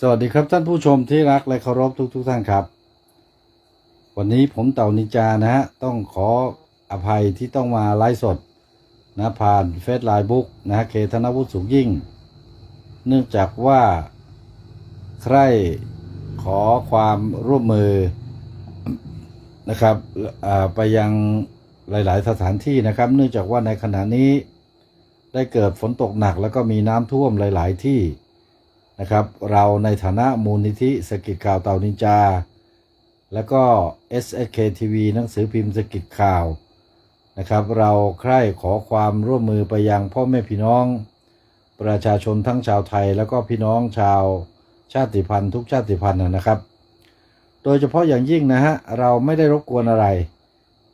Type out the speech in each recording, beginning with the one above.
สวัสดีครับท่านผู้ชมที่รักและเคารพทุกทท่านครับ วันนี้ผมเต่านินจานะฮะต้องขออภัยที่ต้องมาไลฟ์สดนะผ่านเฟซไลน์บุ๊กนะฮะเคธนวุฒิสุขยิ่ง เนื่องจากว่าใครขอความร่วมมือนะครับอ่าไปยังหลาย ๆ สถานที่นะครับ เนื่องจากว่าในขณะนี้ได้เกิดฝนตกหนักแล้วก็มีน้ำท่วมหลาย ๆ ที่ นะครับ เราในฐานะมูลนิธิสกิจข่าวเต่านินจา แล้วก็ SSK TV หนังสือพิมพ์สกิจข่าวนะครับ เราใคร่ขอความร่วมมือไปยังพ่อแม่พี่น้อง ประชาชนทั้งชาวไทย แล้วก็พี่น้องชาวชาติพันธุ์ทุกชาติพันธุ์นะนะครับ โดยเฉพาะอย่างยิ่งนะฮะเราไม่ได้รบกวนอะไร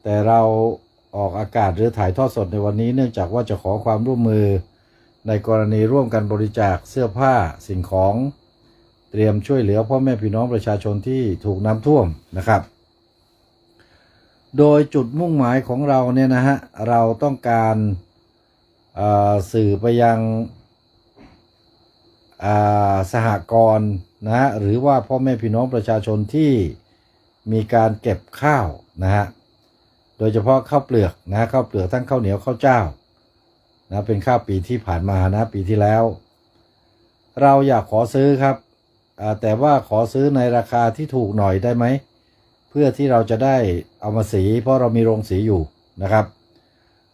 แต่เราออกอากาศหรือถ่ายทอดสดในวันนี้เนื่องจากว่าจะขอความร่วมมือ ในกรณีร่วมกันบริจาคเสื้อผ้าสิ่งของ เตรียมช่วยเหลือพ่อแม่พี่น้องประชาชนที่ถูกน้ำท่วมนะครับ โดยจุดมุ่งหมายของเราเนี่ยนะฮะเราต้องการสื่อไปยังสหกรณ์นะฮะหรือว่าพ่อแม่พี่น้องประชาชนที่มีการเก็บข้าวนะฮะโดยเฉพาะข้าวเปลือกนะข้าวเปลือกทั้งข้าวเหนียวข้าวเจ้า นะเป็นข้าวปีที่ผ่านมานะปีที่แล้ว เราอยากขอซื้อครับแต่ว่าขอซื้อในราคาที่ถูกหน่อยได้ไหม เพื่อที่เราจะได้เอามาสี เพราะเรามีโรงสีอยู่นะครับ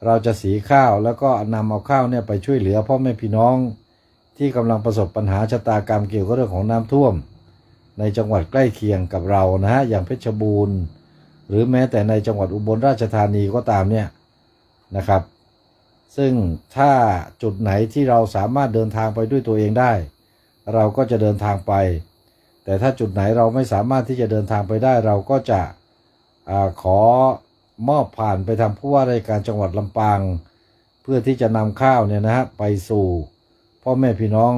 เราจะสีข้าวแล้วก็นำเอาข้าวเนี่ยไปช่วยเหลือพ่อแม่พี่น้องที่กำลังประสบปัญหาชะตากรรมเกี่ยวกับเรื่องของน้ำท่วม ในจังหวัดใกล้เคียงกับเรานะฮะอย่างเพชรบูรณ์ หรือแม้แต่ในจังหวัดอุบลราชธานีก็ตามเนี่ยนะครับ ซึ่งถ้าจุดไหนที่เราสามารถเดินทางไปด้วยตัวเองได้ เราก็จะเดินทางไป แต่ถ้าจุดไหนเราไม่สามารถที่จะเดินทางไปได้ เราก็จะอขอมอบผ่านไปทางผู้ว่าราชการจังหวัดลำปางเพื่อที่จะนำข้าวเนี่ยนะฮะไปสู่พ่อแม่พี่น้อง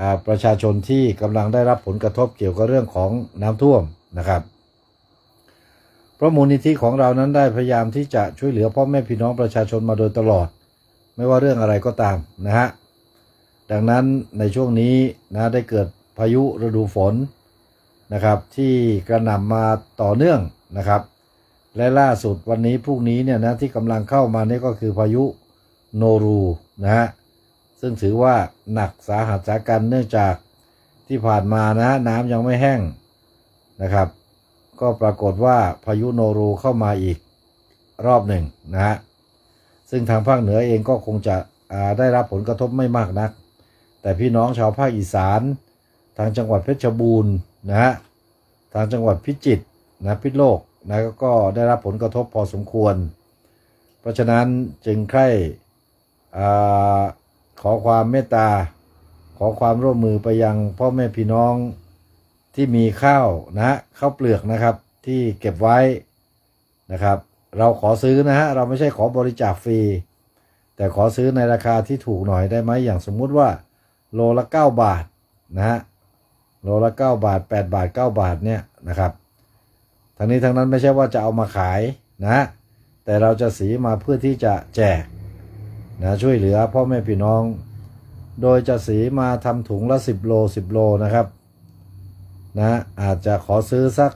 อประชาชนที่กำลังได้รับผลกระทบเกี่ยวกับเรื่องของน้ำท่วมนะครับ เพราะมูลนิธิของเรานั้นได้พยายามที่จะช่วยเหลือพ่อแม่พี่น้องประชาชนมาโดยตลอด ไม่ว่าเรื่องอะไรก็ตามนะฮะดังนั้นในช่วงนี้นะได้เกิดพายุฤดูฝนนะครับที่กระหน่ำมาต่อเนื่องนะครับ และล่าสุดวันนี้พรุ่งนี้เนี่ยนะที่กำลังเข้ามานี่ก็คือพายุโนรูนะฮะซึ่งถือว่าหนักสาหัสสากันเนื่องจากที่ผ่านมานะฮะน้ำยังไม่แห้งนะครับ ก็ปรากฏว่าพายุโนรูเข้ามาอีกรอบหนึ่งนะฮะซึ่งทางภาคเหนือเองก็คงจะได้รับผลกระทบไม่มากนัก แต่พี่น้องชาวภาคอีสาน ทางจังหวัดเพชรบูรณ์นะฮะทางจังหวัดพิจิตรนะพิษโลกนะก็ได้รับผลกระทบพอสมควร เพราะฉะนั้นจึงใคร่อาขอความเมตตา ขอความร่วมมือไปยังพ่อแม่พี่น้อง ที่มีข้าวนะข้าวเปลือกนะครับ ที่เก็บไว้นะครับ เราขอซื้อนะฮะเราไม่ใช่ขอบริจาคฟรี แต่ขอซื้อในราคาที่ถูกหน่อยได้ไหมอย่างสมมุติว่า โลละ 9 บาทนะฮะโลละ 9 บาท 8 บาท 9 บาทเนี่ยนะครับทั้งนี้ทั้งนั้นไม่ใช่ว่าจะเอามาขายนะ แต่เราจะสีมาเพื่อที่จะแจกนะช่วยเหลือพ่อแม่พี่น้อง โดยจะสีมาทำถุงละ 10 โล 10 โลนะครับ นะอาจจะขอซื้อสัก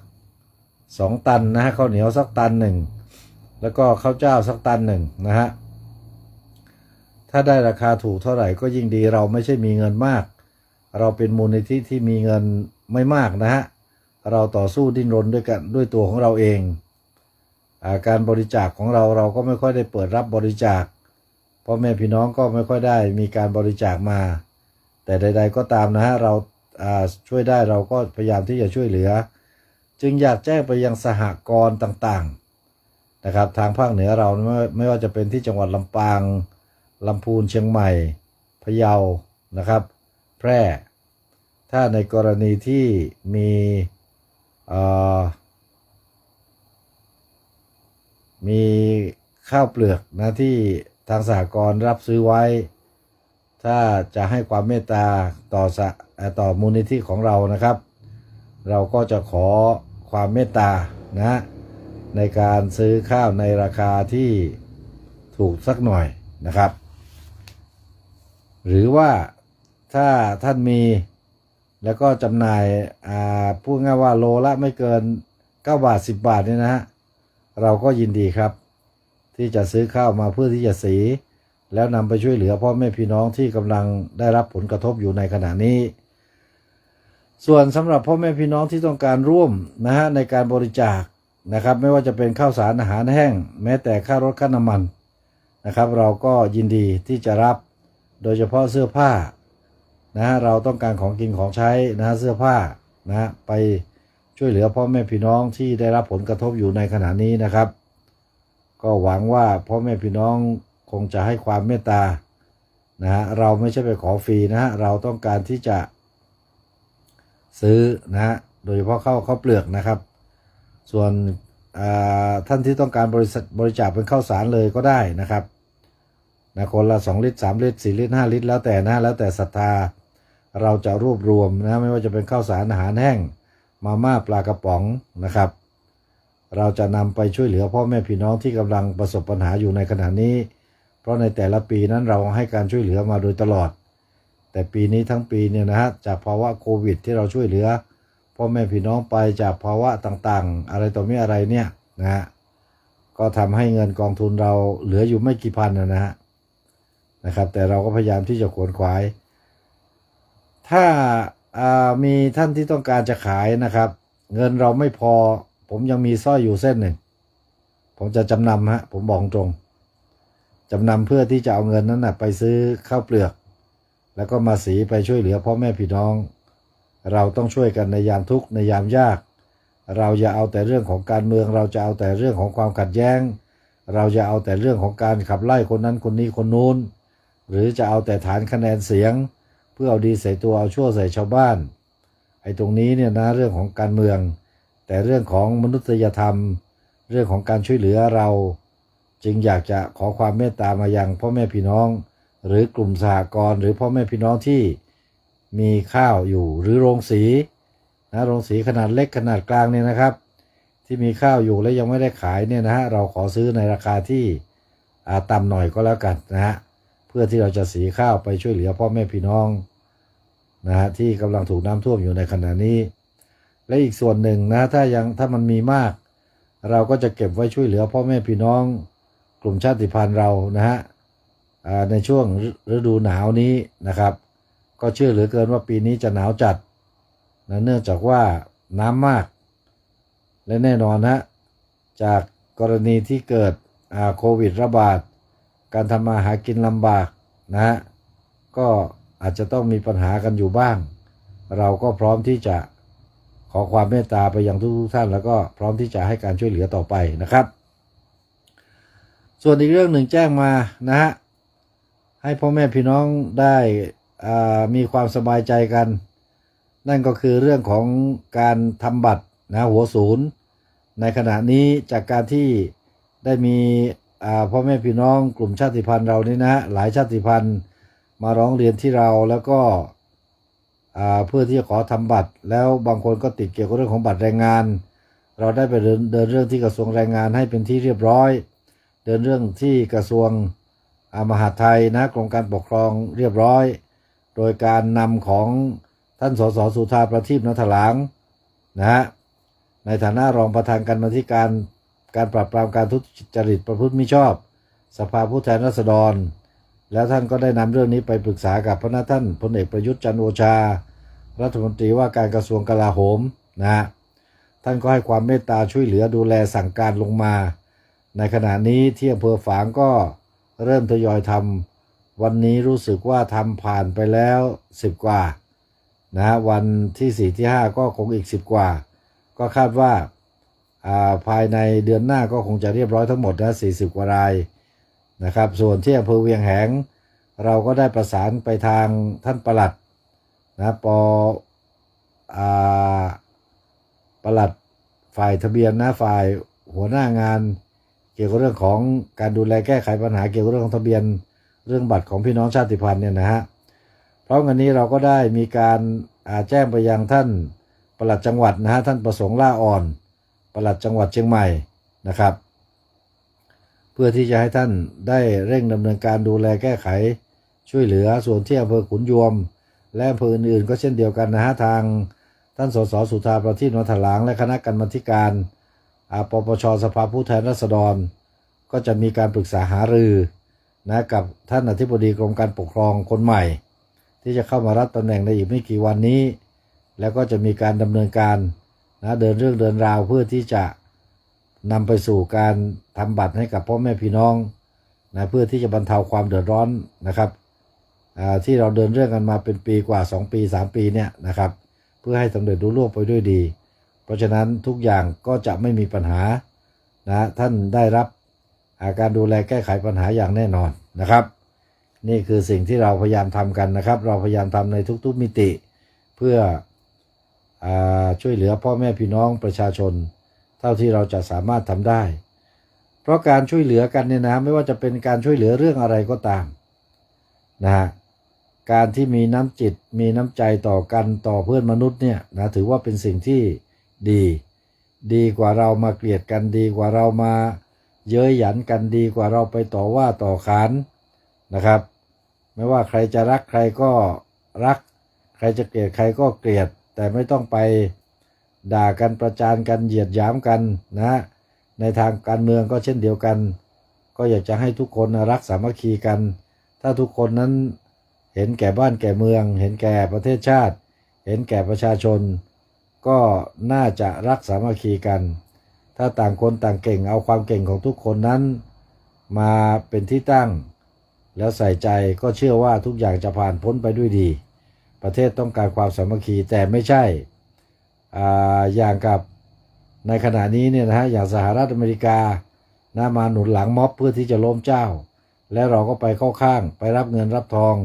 สองตันนะฮะข้าวเหนียวสักตันหนึ่งแล้วก็ข้าวเจ้าสักตันหนึ่งนะฮะถ้าได้ราคาถูกเท่าไหร่ก็ยิ่งดีเราไม่ใช่มีเงินมาก เราเป็นมูลนิธิที่มีเงินไม่มากนะฮะเราต่อสู้ดิ้นรนด้วยกันด้วยตัวของเราเองอาการบริจาคของเราเราก็ไม่ค่อยได้เปิดรับบริจาคพ่อแม่พี่น้องก็ไม่ค่อยได้มีการบริจาคมา แต่ใด ๆ ก็ตามนะฮะเราอ่า ช่วยได้เราก็พยายามที่จะช่วยเหลือ จึงอยากแจ้งไปยังสหกรณ์ต่างๆนะครับ ทางภาคเหนือเราไม่ไม่ว่าจะเป็นที่จังหวัดลำปางลำพูนเชียงใหม่พะเยานะครับ แพร่ ถ้าในกรณีที่มีเอ่อมีข้าวเปลือกนะที่ทางสหกรณ์รับซื้อไว้ ถ้าจะให้ความเมตตาต่อสะต่อมูลนิธิของเรานะครับ เราก็จะขอความเมตตานะในการซื้อข้าวในราคาที่ถูกสักหน่อยนะครับ หรือว่าถ้าท่านมีแล้วก็จำหน่ายอ่าพูดง่ายว่าโลละไม่เกิน 9 บาท 10 บาทเนี่ยนะฮะเราก็ยินดีครับ ที่จะซื้อข้าวมาเพื่อที่จะสี แล้วนำไปช่วยเหลือพ่อแม่พี่น้องที่กำลังได้รับผลกระทบอยู่ในขณะนี้ ส่วนสำหรับพ่อแม่พี่น้องที่ต้องการร่วมนะฮะในการบริจาคนะครับ ไม่ว่าจะเป็นข้าวสารอาหารแห้ง แม้แต่ค่ารถค่าน้ำมันนะครับ เราก็ยินดีที่จะรับโดยเฉพาะเสื้อผ้านะฮะเราต้องการของกินของใช้นะฮะเสื้อผ้านะฮะไปช่วยเหลือพ่อแม่พี่น้องที่ได้รับผลกระทบอยู่ในขณะนี้นะครับ ก็หวังว่าพ่อแม่พี่น้อง คงจะให้ความเมตตานะฮะเราไม่ใช่ไปขอฟรีนะฮะเราต้องการที่จะซื้อนะฮะโดยเฉพาะข้าวข้าวเปลือกนะครับ ส่วนอ่าท่านที่ต้องการบริษัทบริจาคเป็นข้าวสารเลยก็ได้นะครับนะคนละ 2 ลิตร 3 ลิตร 4 ลิตร 5 ลิตร แล้วแต่นะแล้วแต่ศรัทธาเราจะรวบรวมนะไม่ว่าจะเป็นข้าวสารอาหารแห้งมาม่าปลากระป๋องนะครับ เราจะนำไปช่วยเหลือพ่อแม่พี่น้องที่กำลังประสบปัญหาอยู่ในขณะนี้ ราะในแต่ละปีนั้นเราให้การช่วยเหลือมาโดยตลอด แต่ปีนี้ทั้งปีเนี่ยนะฮะจากภาวะโควิด ที่เราช่วยเหลือพ่อแม่พี่น้องไปจากภาวะต่างๆ อะไรต่อไม่อะไรเนี่ยนะฮะก็ทำให้เงินกองทุนเราเหลืออยู่ไม่กี่พันนะฮะนะครับ แต่เราก็พยายามที่จะขวนขวาย ถ้าามีท่านที่ต้องการจะขายนะครับ เงินเราไม่พอ ผมยังมีสร้อยอยู่เส้นหนึ่ง ผมจะจำนำฮะผมบอกตรง จำนำเพื่อที่จะเอาเงินนั้นนะไปซื้อข้าวเปลือก แล้วก็มาสีไปช่วยเหลือพ่อแม่พี่น้อง เราต้องช่วยกันในยามทุกข์ในยามยาก เราอย่าเอาแต่เรื่องของการเมือง เราจะเอาแต่เรื่องของความขัดแย้ง เราจะเอาแต่เรื่องของการขับไล่คนนั้นคนนี้คนนู้น หรือจะเอาแต่ฐานคะแนนเสียง เพื่อเอาดีใส่ตัวเอาชั่วใส่ชาวบ้าน ไอ้ตรงนี้เนี่ยนะเรื่องของการเมือง แต่เรื่องของมนุษยธรรม เรื่องของการช่วยเหลือเรา จึงอยากจะขอความเมตตามายังพ่อแม่พี่น้อง หรือกลุ่มสหกรณ์หรือพ่อแม่พี่น้องที่มีข้าวอยู่หรือโรงสีนะโรงสีขนาดเล็กขนาดกลางเนี่ยนะครับ ที่มีข้าวอยู่และยังไม่ได้ขายเนี่ยนะฮะเราขอซื้อในราคาที่ต่ำหน่อยก็แล้วกันนะฮะเพื่อที่เราจะสีข้าวไปช่วยเหลือพ่อแม่พี่น้องนะฮะที่กำลังถูกน้ำท่วมอยู่ในขณะนี้ และอีกส่วนหนึ่งนะถ้ายังถ้ามันมีมาก เราก็จะเก็บไว้ช่วยเหลือพ่อแม่พี่น้อง กลุ่มชาติพันธุ์เรานะฮะในช่วงฤดูหนาวนี้นะครับ ก็เชื่อเหลือเกินว่าปีนี้จะหนาวจัดนะเนื่องจากว่าน้ำมาก และแน่นอนนะจากกรณีที่เกิดโควิดระบาด การทำมาหากินลำบากนะฮะก็อาจจะต้องมีปัญหากันอยู่บ้าง เราก็พร้อมที่จะขอความเมตตาไปยังทุกท่าน แล้วก็พร้อมที่จะให้การช่วยเหลือต่อไปนะครับ ส่วนอีกเรื่องหนึ่งแจ้งมานะฮะให้พ่อแม่พี่น้องได้มีความสบายใจกัน นั่นก็คือเรื่องของการทำบัตรนะหัวศูนย์ ในขณะนี้จากการที่ได้มีพ่อแม่พี่น้องกลุ่มชาติพันธุ์เรานี่นะฮะหลายชาติพันธุ์มาร้องเรียนที่เราแล้วก็เพื่อที่จะขอทำบัตร แล้วบางคนก็ติดเกี่ยวกับเรื่องของบัตรแรงงาน เราได้ไปเดินเดินเรื่องที่กระทรวงแรงงานให้เป็นที่เรียบร้อย ดินเรื่องที่กระทรวงอมหาดไทยนะกรมการปกครองเรียบร้อย โดยการนำของท่านสสสุธาประทีปนัทหลางนะฮะในฐานะรองประธานการมาธิการการปราบปรามการทุจริตประพฤติมิชอบ สภาผู้แทนราษฎร แล้วท่านก็ได้นำเรื่องนี้ไปปรึกษากับพระนาท่านพลเอกประยุทธ์จันโอชา รัฐมนตรีว่าการกระทรวงกลาโหมนะฮะท่านก็ให้ความเมตตาช่วยเหลือดูแลสั่งการลงมา ในขณะนี้ที่อำเภอฝางก็เริ่มทยอยทำวันนี้รู้สึกว่าทำผ่านไปแล้ว 10 กว่านะฮะวันที่4ที่5ก็คงอีก10กว่า ก็คาดว่าภายในเดือนหน้าก็คงจะเรียบร้อยทั้งหมดนะ40กว่ารายนะครับ ส่วนที่อำเภอเวียงแหง เราก็ได้ประสานไปทางท่านประหลัดนะปอประหลัดฝ่ายทะเบียนนะฝ่ายหัวหน้างาน กี่ยวกับเรื่องของการดูแลแก้ไขปัญหาเกี่ยวกับเรื่องของทะเบียนเรื่องบัตรของพี่น้องชาติพันธุ์เนี่ยนะฮะพราะงั้นนี้เราก็ได้มีการอาแจ้งไปยังท่านปลัดจังหวัดนะฮะท่านประสงค์ล่าอ่อนปลัดจังหวัดเชียงใหม่นะครับ เพื่อที่จะให้ท่านได้เร่งดำเนินการดูแลแก้ไขช่วยเหลือส่วนที่อำเภอขุนยวม และอำเภออื่นๆ ก็เช่นเดียวกันนะฮะทางท่านสสสุธาประทีปนนทหลางและคณะกรรมาธิการ ปปชสภาผู้แทนราษฎร ก็จะมีการปรึกษาหารือนะกับท่านอธิบดีกรมการปกครองคนใหม่ ที่จะเข้ามารับตำแหน่งในอีกไม่กี่วันนี้ แล้วก็จะมีการดำเนินการนะเดินเรื่องเดินราวเพื่อที่จะนำไปสู่การทำบัตรให้กับพ่อแม่พี่น้องนะเพื่อที่จะบรรเทาความเดือดร้อนนะครับอ่าที่เราเดินเรื่องกันมาเป็นปีกว่า 2 ปี 3 ปีเนี่ยนะครับ เพื่อให้สำเร็จรุ่ล่วงไปด้วยดี ราะฉะนั้นทุกอย่างก็จะไม่มีปัญหานะท่านได้รับอาการดูแลแก้ไขปัญหาอย่างแน่นอนนะครับ นี่คือสิ่งที่เราพยายามทำกันนะครับ เราพยายามทำในทุกๆมิติ เพื่ออช่วยเหลือพ่อแม่พี่น้องประชาชน เท่าที่เราจะสามารถทำได้ เพราะการช่วยเหลือกันเนี่ยนะไม่ว่าจะเป็นการช่วยเหลือเรื่องอะไรก็ตามนะฮะการที่มีน้ำจิตมีน้ำใจต่อกันต่อเพื่อนมนุษย์เนี่ยนะถือว่าเป็นสิ่งที่ ดี ดีกว่าเรามาเกลียดกันดีกว่าเรามาเย้ยหยันกันดีกว่าเราไปต่อว่าต่อขานนะครับ ไม่ว่าใครจะรักใครก็รัก ใครจะเกลียดใครก็เกลียด แต่ไม่ต้องไปด่ากันประจานกันเหยียดหยามกันนะ ในทางการเมืองก็เช่นเดียวกัน ก็อยากจะให้ทุกคนรักสามัคคีกัน ถ้าทุกคนนั้นเห็นแก่บ้านแก่เมือง เห็นแก่ประเทศชาติ เห็นแก่ประชาชน ก็น่าจะรักสามัคคีกัน ถ้าต่างคนต่างเก่งเอาความเก่งของทุกคนนั้น มาเป็นที่ตั้ง แล้วใส่ใจก็เชื่อว่าทุกอย่างจะผ่านพ้นไปด้วยดี ประเทศต้องการความสามัคคีแต่ไม่ใช่ออย่างกับในขณะนี้เนี่ยนะฮะอย่างสหรัฐอเมริกานะมาหนุนหลังม็อบเพื่อที่จะล้มเจ้า แล้วเราก็ไปเข้าข้างไปรับเงินรับทอง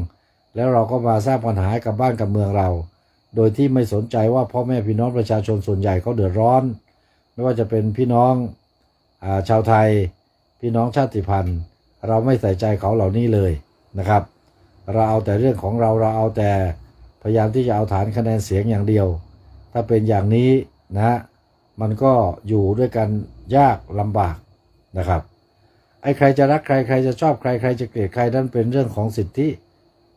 แล้วเราก็มาสร้างปัญหาให้กับบ้านกับเมืองเรา โดยที่ไม่สนใจว่าพ่อแม่พี่น้องประชาชนส่วนใหญ่เขาเดือดร้อน ไม่ว่าจะเป็นพี่น้องอชาวไทย พี่น้องชาติพันธุ์ เราไม่ใส่ใจเขาเหล่านี้เลยนะครับ เราเอาแต่เรื่องของเราเราเอาแต่พยายามที่จะเอาฐานคะแนนเสียงอย่างเดียว ถ้าเป็นอย่างนี้นะมันก็อยู่ด้วยกันยากลำบากนะครับไอ้ใครจะรักใครใครจะชอบใครใครจะเกลียดใครนั่นเป็นเรื่องของสิทธิ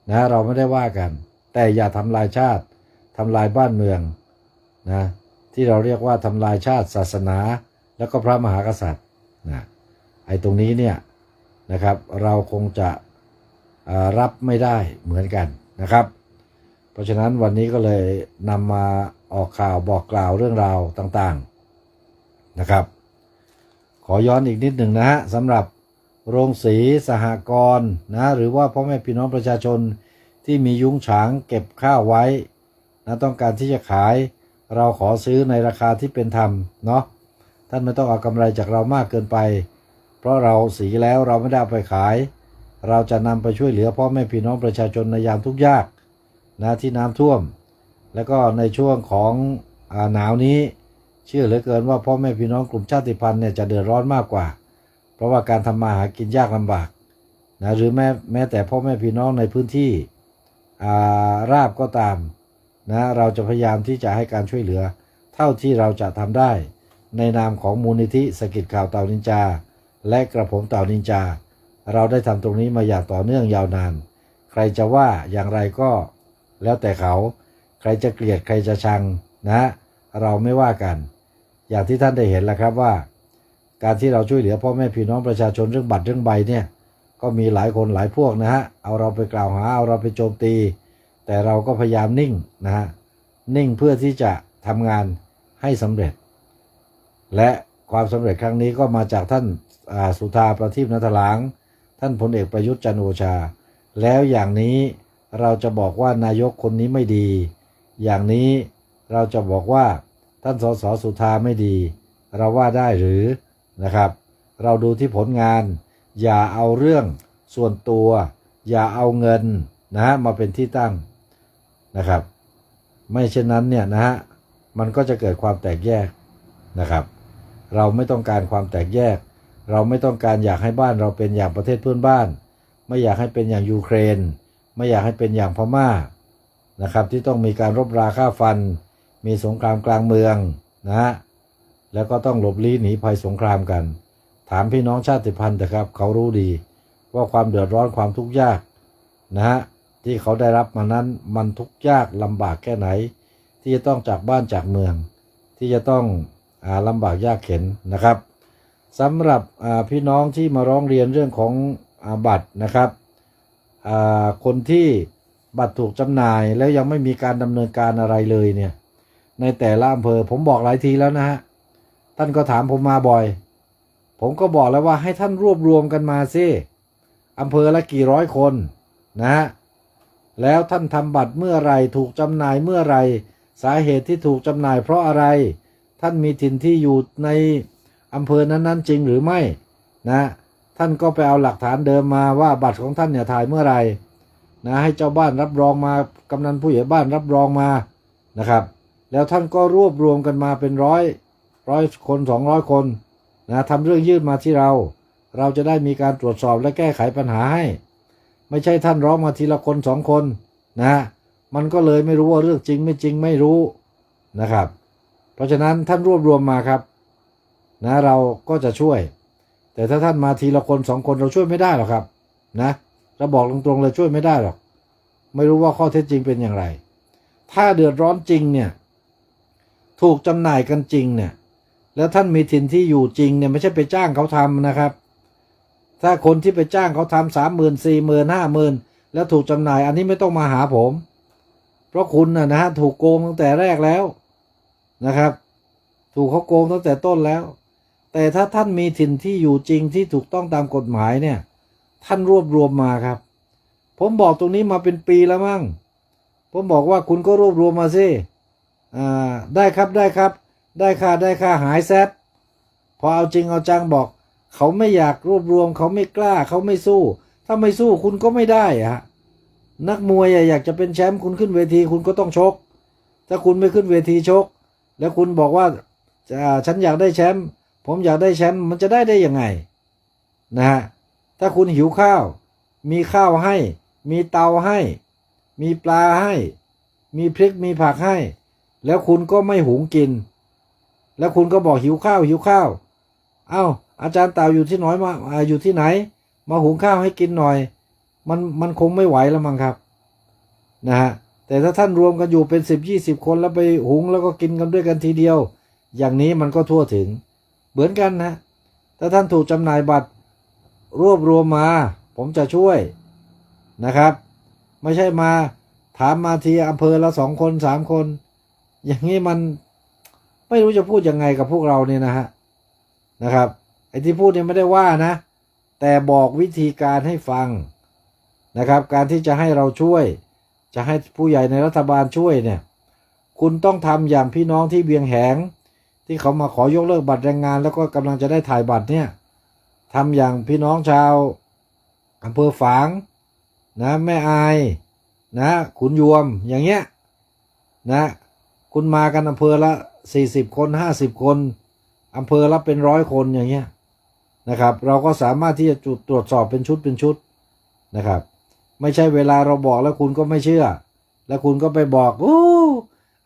นะเราไม่ได้ว่ากัน แต่อย่าทำลายชาติ ทำลายบ้านเมืองนะที่เราเรียกว่าทำลายชาติศาสนา แล้วก็พระมหากษัตริย์นะไอ้ตรงนี้เนี่ยนะครับเราคงจะรับไม่ได้เหมือนกันนะครับ เพราะฉะนั้นวันนี้ก็เลยนำมาออกข่าวบอกกล่าวเรื่องราวต่างๆนะครับ ขอย้อนอีกนิดหนึ่งนะฮะสำหรับโรงสีสหกรณ์นะหรือว่าพ่อแม่พี่น้องประชาชนที่มียุ้งฉางเก็บข้าวไว้ นะต้องการที่จะขายเราขอซื้อในราคาที่เป็นธรรมเนาะท่านไม่ต้องเอากำไรจากเรามากเกินไป เพราะเราสีแล้วเราไม่ได้เอาไปขาย เราจะนำไปช่วยเหลือพ่อแม่พี่น้องประชาชนในยามทุกยากนะที่น้ำท่วม แล้วก็ในช่วงของอหนาวนี้ เชื่อเหลือเกินว่าพ่อแม่พี่น้องกลุ่มชาติพันธุ์เนี่ยจะเดือดร้อนมากกว่า เพราะว่าการทำมาหากินยากลำบากนะหรือแม้แม้แต่พ่อแม่พี่น้องในพื้นที่อ่าราบก็ตาม นะเราจะพยายามที่จะให้การช่วยเหลือ เท่าที่เราจะทำได้ ในนามของมูลนิธิสกิจข่าวเต่านินจา และกระผมเต่านินจา เราได้ทำตรงนี้มาอย่างต่อเนื่องยาวนาน ใครจะว่าอย่างไรก็ แล้วแต่เขา ใครจะเกลียดใครจะชังนะ เราไม่ว่ากัน อย่างที่ท่านได้เห็นแล้วครับว่า การที่เราช่วยเหลือพ่อแม่พี่น้องประชาชนเรื่องบัตรเรื่องใบเนี่ยก็มีหลายคนหลายพวกนะฮะ เอาเราไปกล่าวหา เอาเราไปโจมตี แต่เราก็พยายามนิ่งนะฮะนิ่งเพื่อที่จะทำงานให้สำเร็จ และความสำเร็จครั้งนี้ก็มาจากท่านาสุธาประทีปนัทหลางท่านพลเอกประยุทธ์จันโอชา แล้วอย่างนี้เราจะบอกว่านายกคนนี้ไม่ดี อย่างนี้เราจะบอกว่าท่านสสสุธาไม่ดี เราว่าได้หรือนะครับ เราดูที่ผลงาน อย่าเอาเรื่องส่วนตัว อย่าเอาเงินนะฮะมาเป็นที่ตั้ง นะครับ ไม่เช่นนั้นเนี่ยนะฮะมันก็จะเกิดความแตกแยกนะครับ เราไม่ต้องการความแตกแยก เราไม่ต้องการอยากให้บ้านเราเป็นอย่างประเทศเพื่อนบ้าน ไม่อยากให้เป็นอย่างยูเครน ไม่อยากให้เป็นอย่างพม่านะครับ ที่ต้องมีการรบราฆ่าฟัน มีสงครามกลางเมืองนะฮะแล้วก็ต้องหลบลี้หนีภัยสงครามกัน ถามพี่น้องชาติพันธุ์นะครับ เขารู้ดีว่าความเดือดร้อนความทุกข์ยากนะฮะ ที่เขาได้รับมานั้นมันทุกข์ยากลำบากแค่ไหน ที่จะต้องจากบ้านจากเมือง ที่จะต้องอาลำบากยากเข็นนะครับสำหรับอ่าพี่น้องที่มาร้องเรียนเรื่องของอาบัตรนะครับอ่าคนที่บัตรถูกจำหน่ายแล้วยังไม่มีการดำเนินการอะไรเลยเนี่ยในแต่ละอำเภอผมบอกหลายทีแล้วนะฮะท่านก็ถามผมมาบ่อย ผมก็บอกแล้วว่าให้ท่านรวบรวมกันมาสิอำเภอละกี่ร้อยคนนะฮะ แล้วท่านทำบัตรเมื่อไรถูกจำหน่ายเมื่อไรสาเหตุที่ถูกจำหน่ายเพราะอะไร ท่านมีถิ่นที่อยู่ในอำเภอนั้นๆจริงหรือไม่นะ ท่านก็ไปเอาหลักฐานเดิมมาว่าบัตรของท่านเนี่ยถ่ายเมื่อไรนะให้เจ้าบ้านรับรองมากำนันผู้ใหญ่บ้านรับรองมานะครับ แล้วท่านก็รวบรวมกันมาเป็นร้อยร้อยคนสองร้อยคนนะทำเรื่องยื่นมาที่เรา เราจะได้มีการตรวจสอบและแก้ไขปัญหาให้ ไม่ใช่ท่านร้องมาทีละคนสองคนนะมันก็เลยไม่รู้ว่าเรื่องจริงไม่จริงไม่รู้นะครับ เพราะฉะนั้นท่านรวบรวมมาครับ นะเราก็จะช่วย แต่ถ้าท่านมาทีละคนสองคนเราช่วยไม่ได้หรอกครับ นะเราบอกตรงๆเลยช่วยไม่ได้หรอก ไม่รู้ว่าข้อเท็จจริงเป็นอย่างไร ถ้าเดือดร้อนจริงเนี่ยถูกจำหน่ายกันจริงเนี่ยแล้วท่านมีถิ่นที่อยู่จริงเนี่ยไม่ใช่ไปจ้างเขาทำนะครับ ถ้าคนที่ไปจ้างเขาทำสามหมื่นสี่หมื่นห้าหมื่นแล้วถูกจำหน่าย อันนี้ไม่ต้องมาหาผม เพราะคุณนะนะฮะถูกโกงตั้งแต่แรกแล้วนะครับ ถูกเขาโกงตั้งแต่ต้นแล้ว แต่ถ้าท่านมีถิ่นที่อยู่จริงที่ถูกต้องตามกฎหมายเนี่ย ท่านรวบรวมมาครับ ผมบอกตรงนี้มาเป็นปีแล้วมั้งผมบอกว่าคุณก็รวบรวมมาสิอ่าได้ครับได้ครับ ได้ค่าได้ค่าหายแซดพอเอาจริงเอาจังบอก เขาไม่อยากรวบรวม เขาไม่กล้า เขาไม่สู้ ถ้าไม่สู้คุณก็ไม่ได้อะฮะนักมวยอยากจะเป็นแชมป์คุณขึ้นเวทีคุณก็ต้องชก ถ้าคุณไม่ขึ้นเวทีชก แล้วคุณบอกว่าฉันอยากได้แชมป์ผมอยากได้แชมป์มันจะได้ได้ยังไงนะฮะถ้าคุณหิวข้าว มีข้าวให้ มีเตาให้ มีปลาให้ มีพริกมีผักให้ แล้วคุณก็ไม่หุงกิน แล้วคุณก็บอกหิวข้าวหิวข้าว เอ้า อาจารย์เต่าอยู่ที่น้อยมาอ่าอยู่ที่ไหน มาหุงข้าวให้กินหน่อย มันมันคงไม่ไหวแล้วมั้งครับนะฮะแต่ถ้าท่านรวมกันอยู่เป็นสิบยี่สิบคนแล้วไปหุงแล้วก็กินกันด้วยกันทีเดียว อย่างนี้มันก็ทั่วถึง เหมือนกันนะ ถ้าท่านถูกจำหน่ายบัตรรวบรวมมา ผมจะช่วยนะครับ ไม่ใช่มาถามมาทีอำเภอละสองคนสามคน อย่างนี้มันไม่รู้จะพูดยังไงกับพวกเราเนี่ยนะฮะนะครับ ไอ้ที่พูดเนี่ยไม่ได้ว่านะ แต่บอกวิธีการให้ฟังนะครับ การที่จะให้เราช่วย จะให้ผู้ใหญ่ในรัฐบาลช่วยเนี่ย คุณต้องทำอย่างพี่น้องที่เวียงแหง ที่เขามาขอยกเลิกบัตรแรงงาน แล้วก็กำลังจะได้ถ่ายบัตรเนี่ยทำอย่างพี่น้องชาวอำเภอฝางนะแม่อายนะขุนยวมอย่างเงี้ยนะคุณมากันอำเภอละสี่สิบคนห้าสิบคนอำเภอละเป็นร้อยคนอย่างเงี้ย นะครับ เราก็สามารถที่จะจุดตรวจสอบเป็นชุดเป็นชุดนะครับ ไม่ใช่เวลาเราบอกแล้วคุณก็ไม่เชื่อ แล้วคุณก็ไปบอกโอ้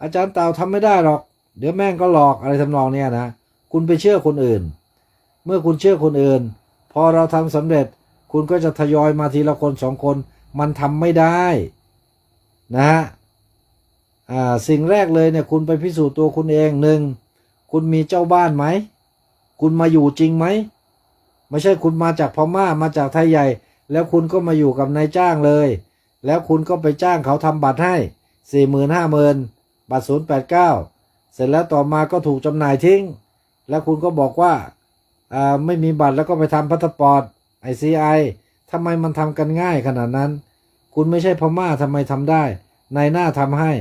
อาจารย์เต่าทำไม่ได้หรอก เดี๋ยวแม่งก็หลอกอะไรทำนองเนี้ยนะคุณไปเชื่อคนอื่น เมื่อคุณเชื่อคนอื่น พอเราทำสำเร็จ คุณก็จะทยอยมาทีละคนสองคนมันทำไม่ได้นะฮะอ่าสิ่งแรกเลยเนี่ยคุณไปพิสูจน์ตัวคุณเองหนึ่งคุณมีเจ้าบ้านไหม คุณมาอยู่จริงไหม ไม่ใช่คุณมาจากพม่ามาจากไทยใหญ่ แล้วคุณก็มาอยู่กับนายจ้างเลย แล้วคุณก็ไปจ้างเขาทำบัตรให้สี่หมื่นห้าหมื่นบัตรศูนย์แปดเก้าเสร็จแล้วต่อมาก็ถูกจำหน่ายทิ้ง แล้วคุณก็บอกว่าอ่าไม่มีบัตรแล้วก็ไปทำพาสปอร์ตไอซีไอทำไมมันทำกันง่ายขนาดนั้น คุณไม่ใช่พม่าทำไมทำได้ นายหน้าทำให้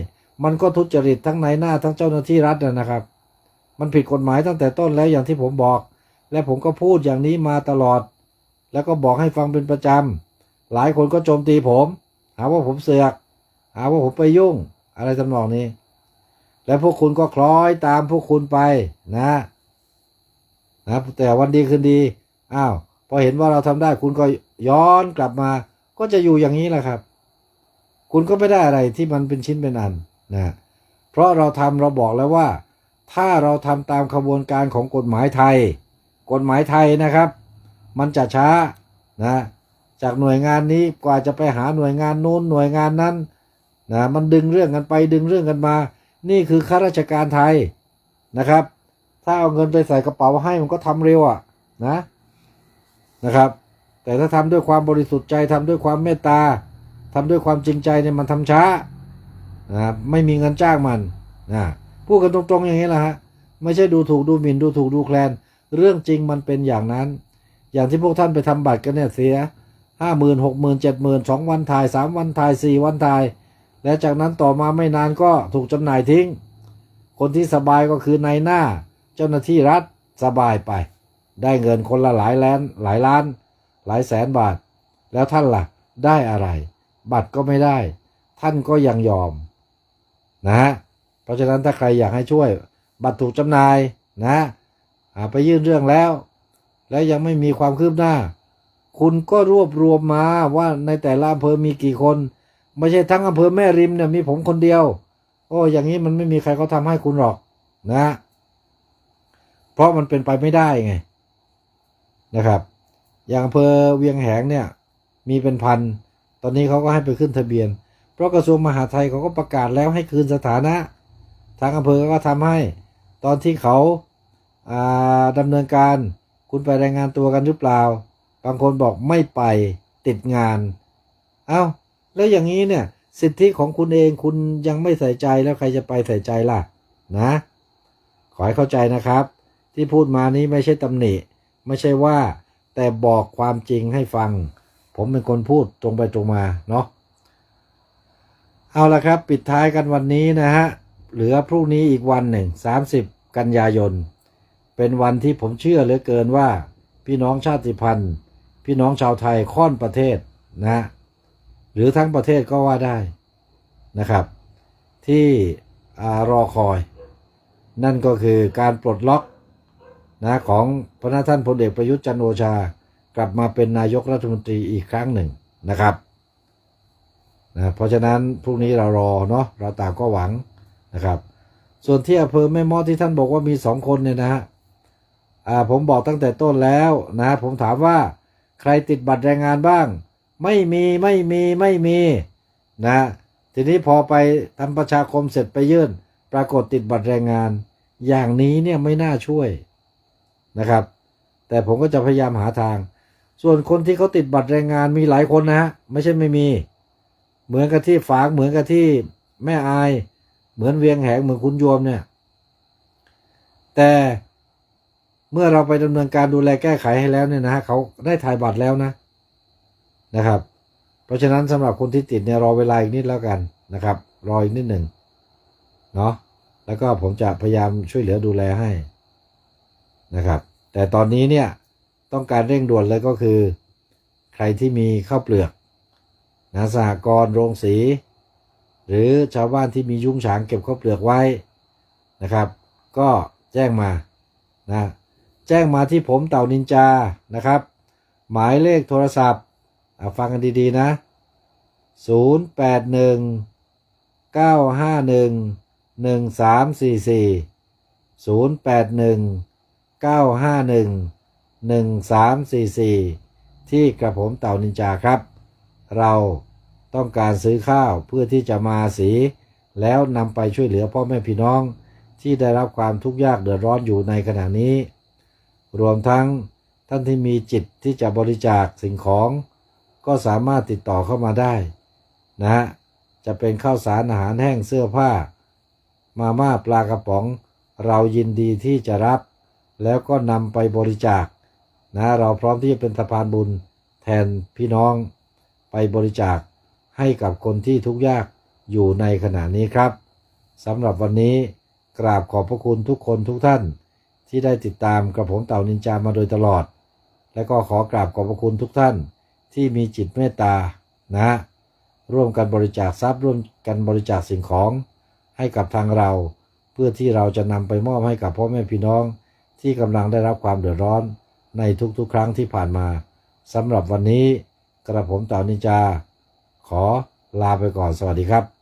มันก็ทุจริตทั้งนายหน้าทั้งเจ้าหน้าที่รัฐนะครับ มันผิดกฎหมายตั้งแต่ต้นแล้วอย่างที่ผมบอก และผมก็พูดอย่างนี้มาตลอด แล้วก็บอกให้ฟังเป็นประจำ หลายคนก็โจมตีผม หาว่าผมเสือก หาว่าผมไปยุ่ง อะไรทำนองนี้ และพวกคุณก็คล้อยตามพวกคุณไปนะนะแต่วันดีคืนดี อ้าว พอเห็นว่าเราทำได้คุณก็ย้อนกลับมา ก็จะอยู่อย่างนี้แหละครับ คุณก็ไม่ได้อะไรที่มันเป็นชิ้นเป็นอันนะเพราะเราทำเราบอกแล้วว่า ถ้าเราทำตามขบวนการของกฎหมายไทย กฎหมายไทยนะครับ มันจะช้านะจากหน่วยงานนี้กว่าจะไปหาหน่วยงานนู้นหน่วยงานนั้นนะมันดึงเรื่องกันไปดึงเรื่องกันมา นี่คือข้าราชการไทยนะครับ ถ้าเอาเงินไปใส่กระเป๋าให้มันก็ทำเร็วอะนะนะครับ แต่ถ้าทำด้วยความบริสุทธิ์ใจทำด้วยความเมตตาทำด้วยความจริงใจเนี่ยมันทำช้านะไม่มีเงินจ้างมันนะพูดกันตรงๆอย่างนี้แหละฮะไม่ใช่ดูถูกดูหมิ่นดูถูกดูแคลน เรื่องจริงมันเป็นอย่างนั้น อย่างที่พวกท่านไปทำบัตรกันเนี่ยเสียห้าหมื่นหกหมื่นเจ็ดหมื่นสองวันถ่ายสามวันถ่ายสี่วันถ่าย และจากนั้นต่อมาไม่นานก็ถูกจำหน่ายทิ้ง คนที่สบายก็คือนายหน้า เจ้าหน้าที่รัฐสบายไป ได้เงินคนละหลายแล้านหลายล้าน หลายแสนบาท แล้วท่านล่ะได้อะไร บัตรก็ไม่ได้ ท่านก็ยังยอม นะฮะเพราะฉะนั้นถ้าใครอยากให้ช่วย บัตรถูกจำหน่ายนะ ไปยื่นเรื่องแล้ว แล้วยังไม่มีความคืบหน้า คุณก็รวบรวมมาว่าในแต่ละอำเภอมีกี่คน ไม่ใช่ทั้งอำเภอแม่ริมเนี่ยมีผมคนเดียว โอ้อย่างนี้มันไม่มีใครเขาทำให้คุณหรอกนะ เพราะมันเป็นไปไม่ได้ไงนะครับ อย่างอำเภอเวียงแหงเนี่ย มีเป็นพัน ตอนนี้เขาก็ให้ไปขึ้นทะเบียน เพราะกระทรวงมหาดไทยเขาก็ประกาศแล้วให้คืนสถานะ ทางอำเภอก็ทำให้ ตอนที่เขา ดำเนินการคุณไปรายงานตัวกันหรือเปล่า บางคนบอกไม่ไปติดงาน เอา้า แล้วอย่างนี้เนี่ย สิทธิของคุณเองคุณยังไม่ใส่ใจแล้วใครจะไปใส่ใจล่ะ นะ ขอให้เข้าใจนะครับ ที่พูดมานี้ไม่ใช่ตำหนิ ไม่ใช่ว่า แต่บอกความจริงให้ฟัง ผมเป็นคนพูดตรงไปตรงมาเนาะเอาละครับ ปิดท้ายกันวันนี้นะฮะ เหลือพรุ่งนี้อีกวันหนึ่ง30 กันยายน เป็นวันที่ผมเชื่อเหลือเกินว่า พี่น้องชาติพันธุ์ พี่น้องชาวไทยค่อนประเทศนะ หรือทั้งประเทศก็ว่าได้นะครับ ที่อรอคอย นั่นก็คือการปลดล็อกนะของพระท่านพลเอกประยุทธ์จันโอชากลับมาเป็นนายกรัฐมนตรีอีกครั้งหนึ่งนะครับนะเพราะฉะนั้นพรุ่งนี้เรารอเนาะเราต่างก็หวังนะครับ ส่วนที่อำเภอแม่มอดที่ท่านบอกว่ามีสองคนเนี่ยนะฮะ ผมบอกตั้งแต่ต้นแล้วนะผมถามว่าใครติดบัตรแรงงานบ้าง ไม่มีไม่มีไม่มีนะทีนี้พอไปทำประชาคมเสร็จไปยื่น ปรากฏติดบัตรแรงงาน อย่างนี้เนี่ยไม่น่าช่วยนะครับ แต่ผมก็จะพยายามหาทาง ส่วนคนที่เขาติดบัตรแรงงานมีหลายคนนะฮะไม่ใช่ไม่มี เหมือนกับที่ฝางเหมือนกับที่แม่อาย เหมือนเวียงแหงเหมือนคุณโยมเนี่ย แต่ เมื่อเราไปดำเนินการดูแลแก้ไขให้แล้วเนี่ยนะฮะเขาได้ถ่ายบัตรแล้วนะนะครับ เพราะฉะนั้นสำหรับคนที่ติดเนี่ยรอเวลาอีกนิดแล้วกันนะครับ รออีกนิดหนึ่งเนาะแล้วก็ผมจะพยายามช่วยเหลือดูแลให้นะครับ แต่ตอนนี้เนี่ยต้องการเร่งด่วนเลยก็คือ ใครที่มีข้าวเปลือกนะสหกรณ์โรงสี หรือชาวบ้านที่มียุ้งฉางเก็บข้าวเปลือกไว้นะครับ ก็แจ้งมานะ จ้งมาที่ผมเต่านินจานะครับ หมายเลขโทรศัพท์อะฟังกันดีๆนะ 081 951 1344 081 951 1344 ที่กระผมเต่านินจาครับ เราต้องการซื้อข้าวเพื่อที่จะมาสี แล้วนำไปช่วยเหลือพ่อแม่พี่น้องที่ได้รับความทุกข์ยากเดือดร้อนอยู่ในขณะนี้ รวมทั้งท่านที่มีจิตที่จะบริจาคสิ่งของ ก็สามารถติดต่อเข้ามาได้นะฮะจะเป็นข้าวสารอาหารแห้งเสื้อผ้า มาม่าปลากระป๋อง เรายินดีที่จะรับ แล้วก็นำไปบริจาคนะเราพร้อมที่จะเป็นสะพานบุญแทนพี่น้องไปบริจาคให้กับคนที่ทุกข์ยากอยู่ในขณะนี้ครับสำหรับวันนี้กราบขอบพระคุณทุกคนทุกท่าน ที่ได้ติดตามกระผมเต่านินจามาโดยตลอด และก็ขอกราบขอบพระคุณทุกท่านที่มีจิตเมตตานะร่วมกันบริจาคทรัพย์ร่วมกันบริจาคสิ่งของให้กับทางเรา เพื่อที่เราจะนำไปมอบให้กับพ่อแม่พี่น้อง ที่กำลังได้รับความเดือดร้อนในทุกๆ ครั้งที่ผ่านมาสำหรับวันนี้กระผมเต่านินจา ขอลาไปก่อนสวัสดีครับ